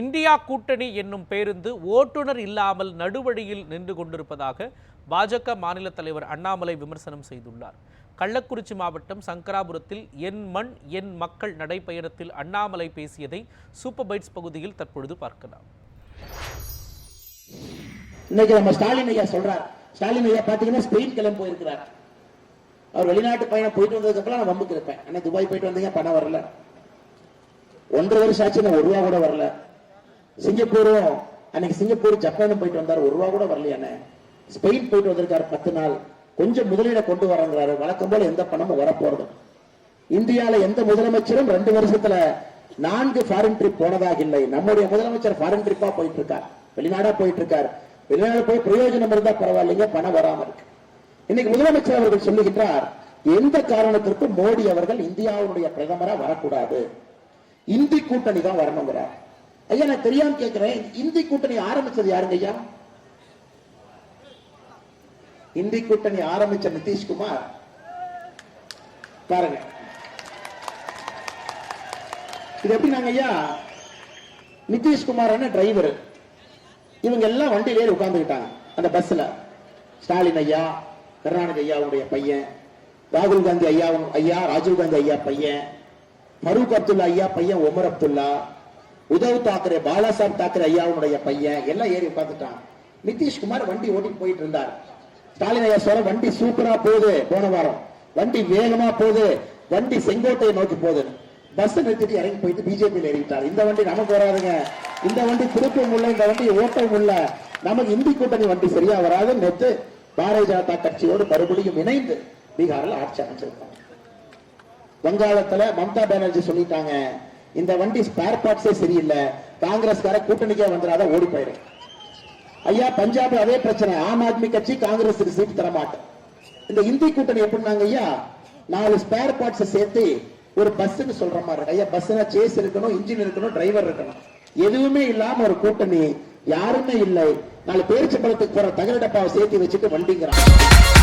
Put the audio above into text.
India கூட்டணி என்னும் பேருந்து ஓட்டுநர் இல்லாமல் நடுவழியில் நின்று கொண்டிருப்பதாக பாஜக மாநில தலைவர் அண்ணாமலை விமர்சனம் செய்துள்ளார். கள்ளக்குறிச்சி மாவட்டம் சங்கராபுரத்தில் என் மண் என் மக்கள் நடைப்பயணத்தில் அண்ணாமலை பேசியதை சூப்பர் பைட்ஸ் பகுதியில் தற்பொழுது பார்க்கலாம். இன்னைக்கு நம்ம ஸ்டாலின் ஐயா சொல்றார். ஸ்டாலின் ஐயா பாத்தீங்கன்னா ஸ்பெயின் கிளம்பி போயிருக்கிறார். அவர் வெளிநாட்டு பயணம் போயிட்டு வந்ததுக்கு அப்புறம் நான் வம்புக்கு இருப்பேன். ஆனா துபாய் போயிட்டு வந்தீங்க? பணம் வரல. ஒன்றரை வருஷம் ஆச்சு நான் ஒரு ரூபா கூட வரல. சிங்கப்பூரும் அன்னைக்கு சிங்கப்பூர் ஜப்பானும் போயிட்டு வந்தார். ஒரு ரூபா கூட வரலையானே ஸ்பெயின் போயிட்டு வந்திருக்காரு பத்து நாள். கொஞ்சம் முதலீட கொண்டு வரங்கிறாரு. வழக்கம் போல எந்த பணமும் வரப்போறது. இந்தியால எந்த முதலமைச்சரும் ரெண்டு வருஷத்துல நான்கு ஃபாரின் ட்ரிப் போனதாக இல்லை. நம்முடைய முதலமைச்சர் ஃபாரின் ட்ரிப்பா போயிட்டு இருக்கார் வெளிநாடா போயிட்டு இருக்கார் வெளிநாடு போய் பிரயோஜனம் இருந்தா பரவாயில்லைங்க பணம் வராம இருக்கு. இன்னைக்கு முதலமைச்சர் அவர்கள் சொல்லுகின்றார் எந்த காரணத்திற்கும் மோடி அவர்கள் இந்தியாவுடைய பிரதமரா வரக்கூடாது. இந்தி கூட்டணி தான் வரணுங்கிறார். ஐயா நான் தெரியாம கேட்கிறேன் இந்தி கூட்டணி ஆரம்பிச்சது யாருங்க ஐயா? இந்தி கூட்டணி ஆரம்பிச்ச நிதிஷ்குமார். பாருங்க. இது எப்படி நாங்க ஐயா? நிதிஷ்குமார் டிரைவர் இவங்க எல்லாம் வண்டியில ஏறி உட்கார்ந்துக்கிட்டாங்க. அந்த பஸ்ல ஸ்டாலின் ஐயா கருணாநிதி ஐயாவுடைய பையன் ராகுல் காந்தி ஐயா ஐயா ராஜீவ் காந்தி ஐயா பையன் ஃபரூக் அப்துல்லா ஐயா பையன் ஒமர் அப்துல்லா உதவ் தாக்கரே பாலாசாப் தாக்கரே ஐயாவுடைய பையன் எல்லாம் ஏறி உட்காந்துட்டான் நிதிஷ்குமார் வண்டி ஓட்டிட்டு போயிட்டு இருந்தார். ஸ்டாலின் ஐயா சொல்ல வண்டி சூப்பரா போகுது போன வாரம். வண்டி வேகமா போகுது வண்டி செங்கோட்டையை நோக்கி போகுது. பஸ் நிறுத்திட்டு இறங்கி போயிட்டு பிஜேபியில் ஏறிட்டார் இந்த வண்டி நமக்கு வராதுங்க இந்த வண்டி திருப்பம் உள்ள இந்த வண்டி ஓட்டம் உள்ள நமக்கு இந்தி கூட்டணி வண்டி சரியா வராது. நேற்று பாரதிய ஜனதா கட்சியோடு மறுபடியும் இணைந்து பீகாரில் ஆட்சி அமைச்சிருக்காங்க. வங்காளத்துல மம்தா பானர்ஜி சொல்லிட்டாங்க இந்த வண்டி ஸ்பேர் பார்ட்ஸே சரியில்லை. காங்கிரஸ்கார கூட்டணிக்கே வந்துடாத ஓடி போயிடும். ஐயா பஞ்சாப் அதே பிரச்சனை. ஆம் ஆத்மி கட்சி காங்கிரஸ் சீட் தர மாட்டேன் இந்த இந்தி கூட்டணி எப்படின்னாங்க ஐயா நாலு ஸ்பேர் பார்ட்ஸ் சேர்த்து ஒரு பஸ்ஸுன்னு சொல்ற மாதிரி. இருக்கு ஐயா பஸ்னா சேஸ் இருக்கணும் இன்ஜின் இருக்கணும் டிரைவர் இருக்கணும். எதுவுமே இல்லாம ஒரு கூட்டணி யாருமே இல்லை. நாலு பேரிச்சம்பளத்துக்கு போற தகர டப்பாவை சேர்த்து வச்சுட்டு வண்டிங்கிறான்